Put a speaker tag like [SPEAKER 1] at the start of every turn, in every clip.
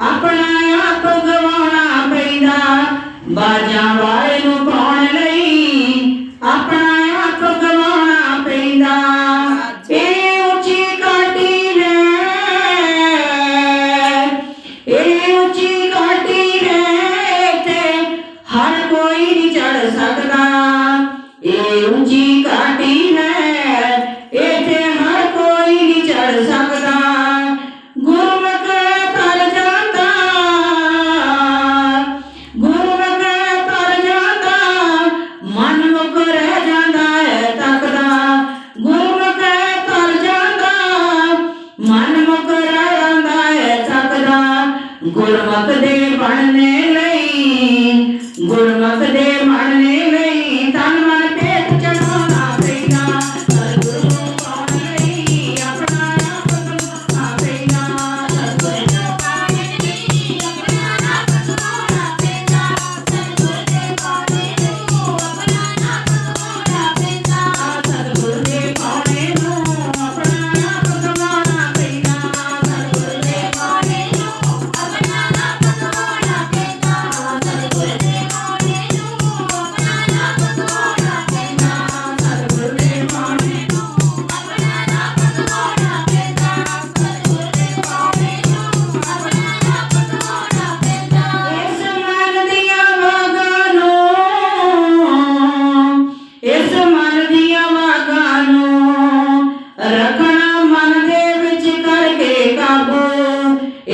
[SPEAKER 1] ਆਪਣਾ ਆਪ ਗਵਾਉਣਾ ਪੈਂਦਾ ਬਾਜਾ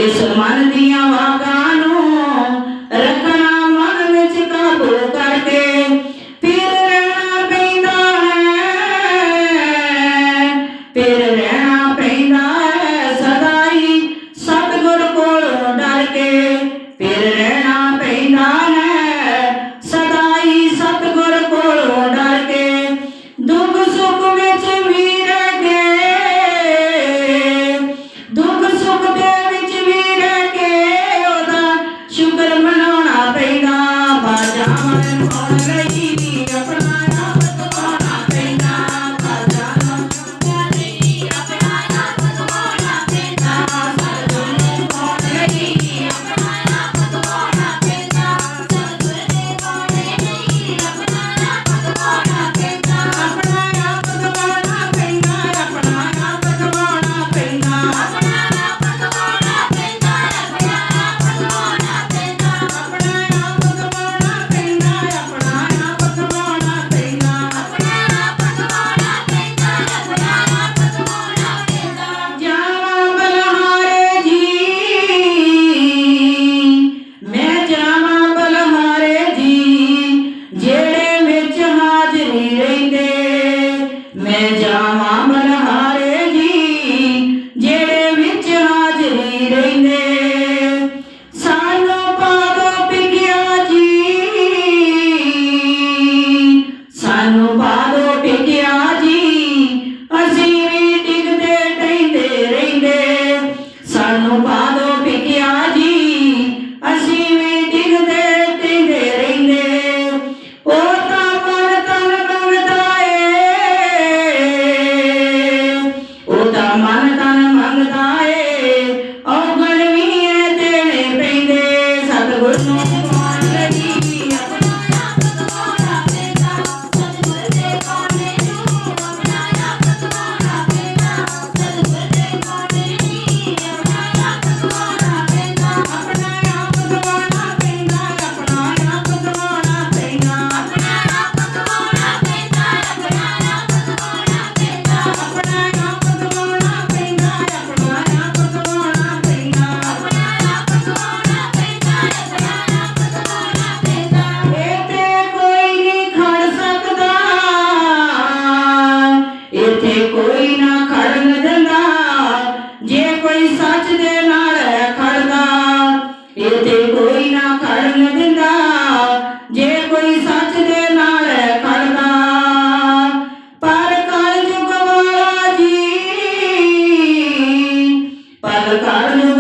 [SPEAKER 1] ਇਸ ਮਨ ਦੀਆਂ ਵਾਗਾਂ ਨੂੰ ਰੱਖਣਾ ਮਨ ਵਿੱਚ ਕਾਬੂ ਕਰਕੇ ਫਿਰ ਰਹਿਣਾ ਪੈਂਦਾ ਹੈ। ਫਿਰ ਰਹਿਣਾ ਪੈਂਦਾ ਹੈ ਸਦਾ ਹੀ ਸਤਗੁਰ ਕੋਲੋਂ ਡਰ ਕੇ। ਫਿਰ ਰਹਿਣਾ ਪੈਂਦਾ ਹੈ ਸਦਾ ਹੀ ਸਤਗੁਰ ਕੋਲੋਂ ਡਰ ਕੇ। ਦੁੱਖ ਸੁੱਖ ਇਥੇ ਕੋਈ ਨਾ ਖੜਨ ਦਿੰਦਾ ਜੇ ਕੋਈ ਸੱਚ ਦੇ ਨਾਲ ਖੜਦਾ। ਪਰ ਕਲ ਜੀ, ਪਰ ਕਲ